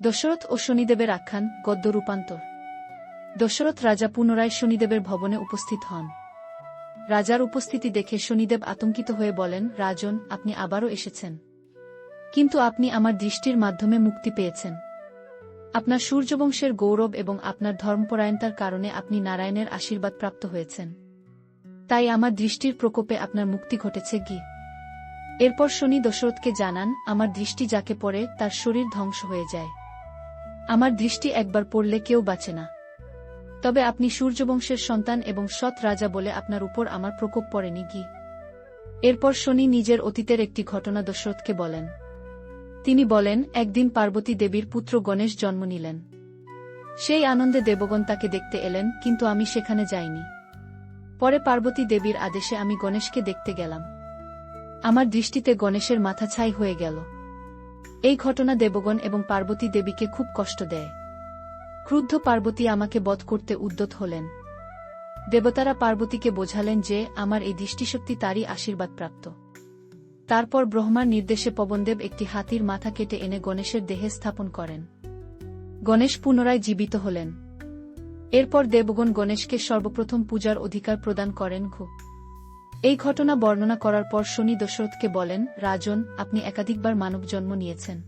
দশরথ ও শনিদেবের আখ্যান, গদ্য রূপান্তর। দশরথ রাজা পুনরায় শনিদেবের ভবনে উপস্থিত হন। রাজার উপস্থিতি দেখে শনিদেব আতঙ্কিত হয়ে বলেন, রাজন, আপনি আবারও এসেছেন। কিন্তু আপনি আমার দৃষ্টির মাধ্যমে মুক্তি পেয়েছেন। আপনার সূর্যবংশের গৌরব এবং আপনার ধর্মপরায়ণতার কারণে আপনি নারায়ণের আশীর্বাদ প্রাপ্ত হয়েছেন। তাই আমার দৃষ্টির প্রকোপে আপনার মুক্তি ঘটেছে গি। এরপর শনি দশরথকে জানান, আমার দৃষ্টি যাকে পড়ে, তার শরীর ধ্বংস হয়ে যায়। আমার দৃষ্টি একবার পড়লে কেউ বাঁচে না। তবে আপনি সূর্যবংশের সন্তান এবং সৎ রাজা বলে আপনার উপর আমার প্রকোপ পড়েনি গি এরপর শনি নিজের অতীতের একটি ঘটনা দশরথকে বলেন। তিনি বলেন, একদিন পার্বতী দেবীর পুত্র গণেশ জন্ম নিলেন। সেই আনন্দে দেবগণ তাকে দেখতে এলেন, কিন্তু আমি সেখানে যাইনি। পরে পার্বতী দেবীর আদেশে আমি গণেশকে দেখতে গেলাম। আমার দৃষ্টিতে গণেশের মাথা ছাই হয়ে গেল। এই ঘটনা দেবগণ এবং পার্বতী দেবীকে খুব কষ্ট দেয়। ক্রুদ্ধ পার্বতী আমাকে বধ করতে উদ্যত হলেন। দেবতারা পার্বতীকে বোঝালেন যে, আমার এই দৃষ্টিশক্তি তারই আশীর্বাদ প্রাপ্ত। তারপর ব্রহ্মার নির্দেশে পবনদেব একটি হাতির মাথা কেটে এনে গণেশের দেহে স্থাপন করেন। গণেশ পুনরায় জীবিত হলেন। এরপর দেবগণ গণেশকে সর্বপ্রথম পূজার অধিকার প্রদান করেন ঘু এই ঘটনা বর্ণনা করার পর শনি দশরথকে বলেন, রাজন, আপনি একাধিকবার মানব জন্ম নিয়েছেন।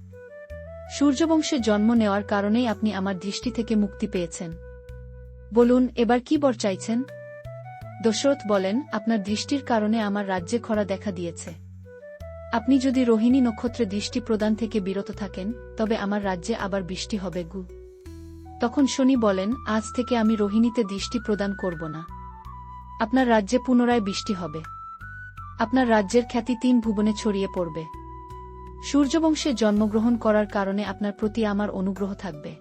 সূর্যবংশে জন্ম নেওয়ার কারণেই আপনি আমার দৃষ্টি থেকে মুক্তি পেয়েছেন। বলুন, এবার কি বর চাইছেন? দশরথ বলেন, আপনার দৃষ্টির কারণে আমার রাজ্যে খরা দেখা দিয়েছে। আপনি যদি রোহিণী নক্ষত্রে দৃষ্টি প্রদান থেকে বিরত থাকেন, তবে আমার রাজ্যে আবার বৃষ্টি হবে গু। তখন শনি বলেন, আজ থেকে আমি রোহিণীতে দৃষ্টি প্রদান করব না। আপনার রাজ্যে পুনরায় বৃষ্টি হবে। আপনার রাজ্যের খ্যাতি তিন ভুবনে ছড়িয়ে পড়বে। সূর্যবংশে জন্মগ্রহণ করার কারণে আপনার প্রতি আমার অনুগ্রহ থাকবে।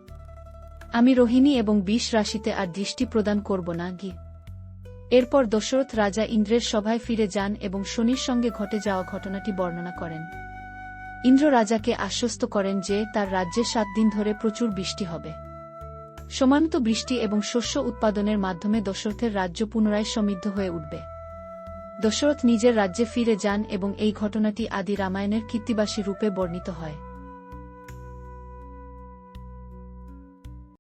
আমি রোহিণী এবং বিষ রাশিতে আর দৃষ্টি প্রদান করব না, গি। এরপর দশরথ রাজা ইন্দ্রের সভায় ফিরে যান এবং শনির সঙ্গে ঘটে যাওয়া ঘটনাটি বর্ণনা করেন। ইন্দ্র রাজাকে আশ্বস্ত করেন যে তার রাজ্যে সাত দিন ধরে প্রচুর বৃষ্টি হবে। সমান্ত বৃষ্টি এবং শস্য উৎপাদনের মাধ্যমে দশরথের রাজ্য পুনরায় সমৃদ্ধ হয়ে উঠবে। দশরথ নিজের রাজ্যে ফিরে যান এবং এই ঘটনাটি আদি রামায়ণের কীর্তিবাসী রূপে বর্ণিত হয়।